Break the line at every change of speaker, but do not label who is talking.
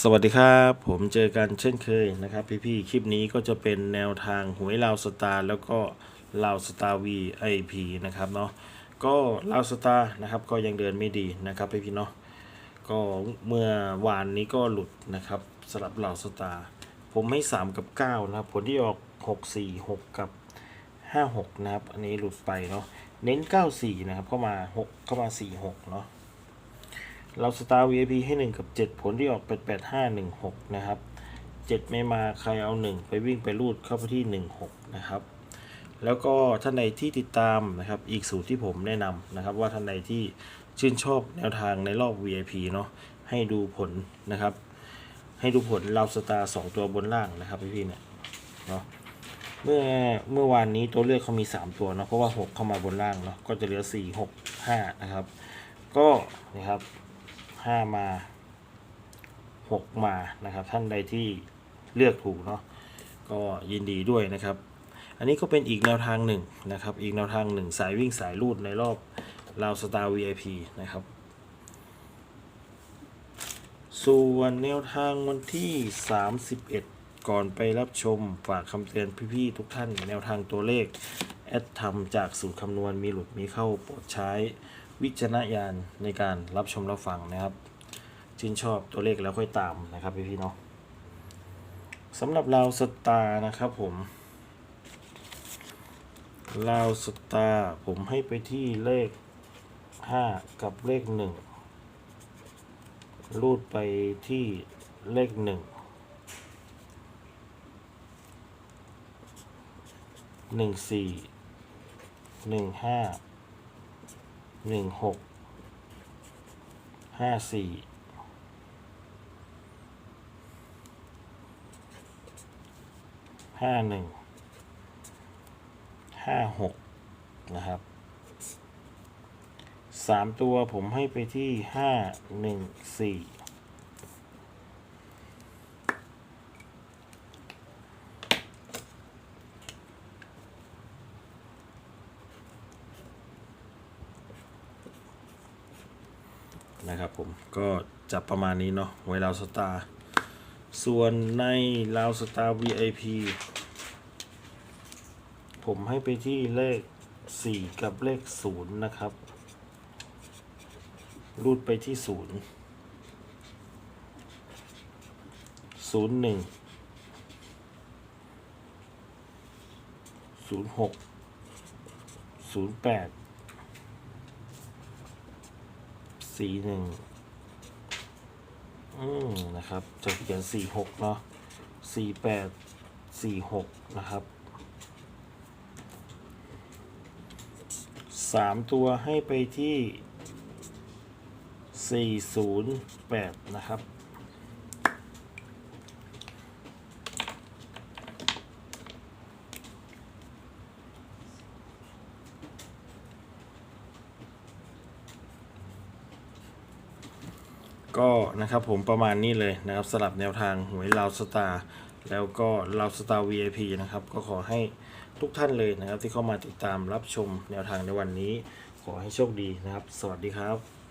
สวัสดีครับ ผมเจอกันเช่นเคยนะครับพี่ๆ คลิปนี้ก็จะเป็นแนวทางหวยลาวสตาร์แล้วก็ลาวสตาร์วีไอพีนะครับเนาะก็ลาวสตาร์นะครับก็ยังเดินไม่ดีนะครับพี่ๆเนาะก็เมื่อวานนี้ก็หลุดนะครับสำหรับลาวสตาร์ผมให้ 3 กับ 9 นะครับ ผลที่ออก 6 4 6 กับ 56 นะครับ อันนี้หลุดไปเนาะเน้น 94 นะครับเข้ามา 6 เข้ามา 46 เนาะ เราสตาร์ VIP ให้ 1 กับ 7 ผลที่ออกเป็น8 5 1 6 นะครับ 7 ไม่มาใครเอา 1 ไปวิ่งไปรูดเข้าไปที่ 1 6 นะครับ แล้วก็ท่านใดที่ติดตามนะครับ อีกสูตรที่ผมแนะนำนะครับ ว่าท่านใดที่ชื่นชอบแนวทางในรอบ VIP เนาะให้ดูผลนะครับ ให้ดูผลเราสตาร์สองตัวบนล่างนะครับพี่ๆเนี่ยเนาะเมื่อเมื่อวานนี้ตัวเลือกเขามี 3 ตัวเนาะเพราะว่า 6 เข้ามาบนล่างเนาะก็จะเหลือ 4 6 5 นะครับ ก็นะครับ ห้ามาหกมานะครับ ท่านใดที่เลือกถูกเนาะก็ยินดีด้วยนะครับ อันนี้ก็เป็นอีกแนวทางหนึ่งนะครับ อีกแนวทางหนึ่งสายวิ่งสายลูดในรอบราวสตาร์ VIP นะครับ ส่วนแนวทางวันที่ 31 ก่อนไปรับชมฝากคำเตือนพี่ๆทุกท่าน แนวทางตัวเลข แอดทำจากสูตรคำนวณมีหลุดมีเข้าโปรดใช้ วิจารณญาณในการรับชมรับฟังนะครับ ชื่นชอบตัวเลขแล้วค่อยตามนะครับพี่ๆเนาะสำหรับเราวสตาร์นะครับผมลาวสตาร์ผมให้ไปที่เลข 5 กับเลข 1 รูดไปที่เลข1หนึ่งสี่หนึ่งห้า หนึ่งหกห้าสี่ห้าหนึ่งห้าหกนะครับสามตัวผมให้ไปที่ห้าหนึ่งสี่ นะครับผมก็จะประมาณนี้เนาะไว้ลาวสตาร์ส่วนในลาวสตาร์ VIP ผมให้ไปที่เลข 4 กับเลข 0 นะครับ รูดไปที่ 0 0 1 0 6 0 8 สีหนึ่งอืมนะครับ จะเขียนสี่หกเนาะสี่แปดสี่หกนะครับสามตัวให้ไปที่สี่ศูนย์แปดนะครับ ก็นะครับผมประมาณนี้เลยนะครับสลับแนวทางหวยลาวสตาร์แล้วก็ลาวสตาร์ VIP นะครับ ก็ขอให้ทุกท่านเลยนะครับ ที่เข้ามาติดตามรับชมแนวทางในวันนี้ ขอให้โชคดีนะครับ สวัสดีครับ